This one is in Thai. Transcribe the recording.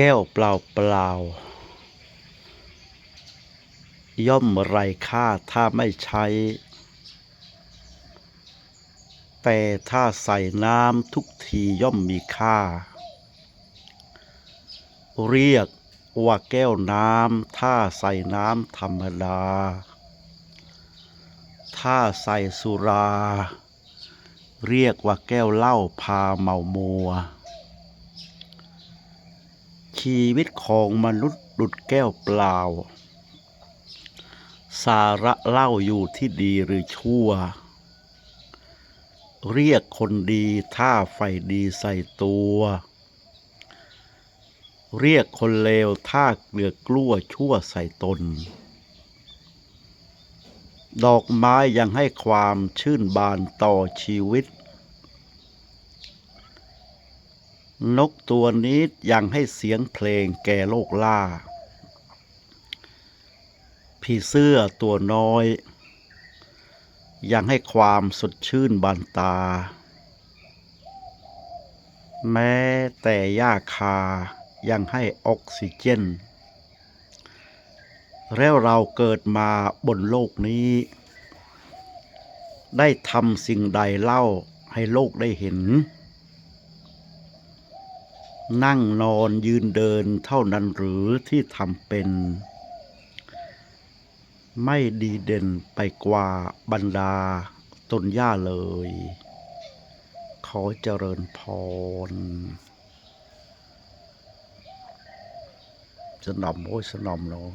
แก้วเปล่าเปล่า ย่อมไรค่าถ้าไม่ใช้ แต่ถ้าใส่น้ำทุกทีย่อมมีค่า เรียกว่าแก้วน้ำถ้าใส่น้ำธรรมดา ถ้าใส่สุรา เรียกว่าแก้วเหล้าพาเมามัว ชีวิตของมนุษย์ดุดแก้วเปล่า สาระเล่าอยู่ที่ดีหรือชั่ว เรียกคนดีถ้าไฟดีใส่ตัว เรียกคนเลวถ้าเกลือกลั้วชั่วใส่ตน ดอกไม้ยังให้ความชื่นบานต่อชีวิต นกตัวนี้ยังให้เสียงเพลงแก่โลกล่า ผีเสื้อตัวน้อย ยังให้ความสดชื่นบานตา แม้แต่หญ้าคายังให้ออกซิเจน แล้วเราเกิดมาบนโลกนี้ ได้ทำสิ่งใดเล่าให้โลกได้เห็น นั่งนอนยืนเดินเท่านั้นหรือที่ทำเป็น ไม่ดีเด่นไปกว่าบรรดาต้นหญ้าเลย ขอเจริญพรสนอมโอ้ยสนอมเนาะ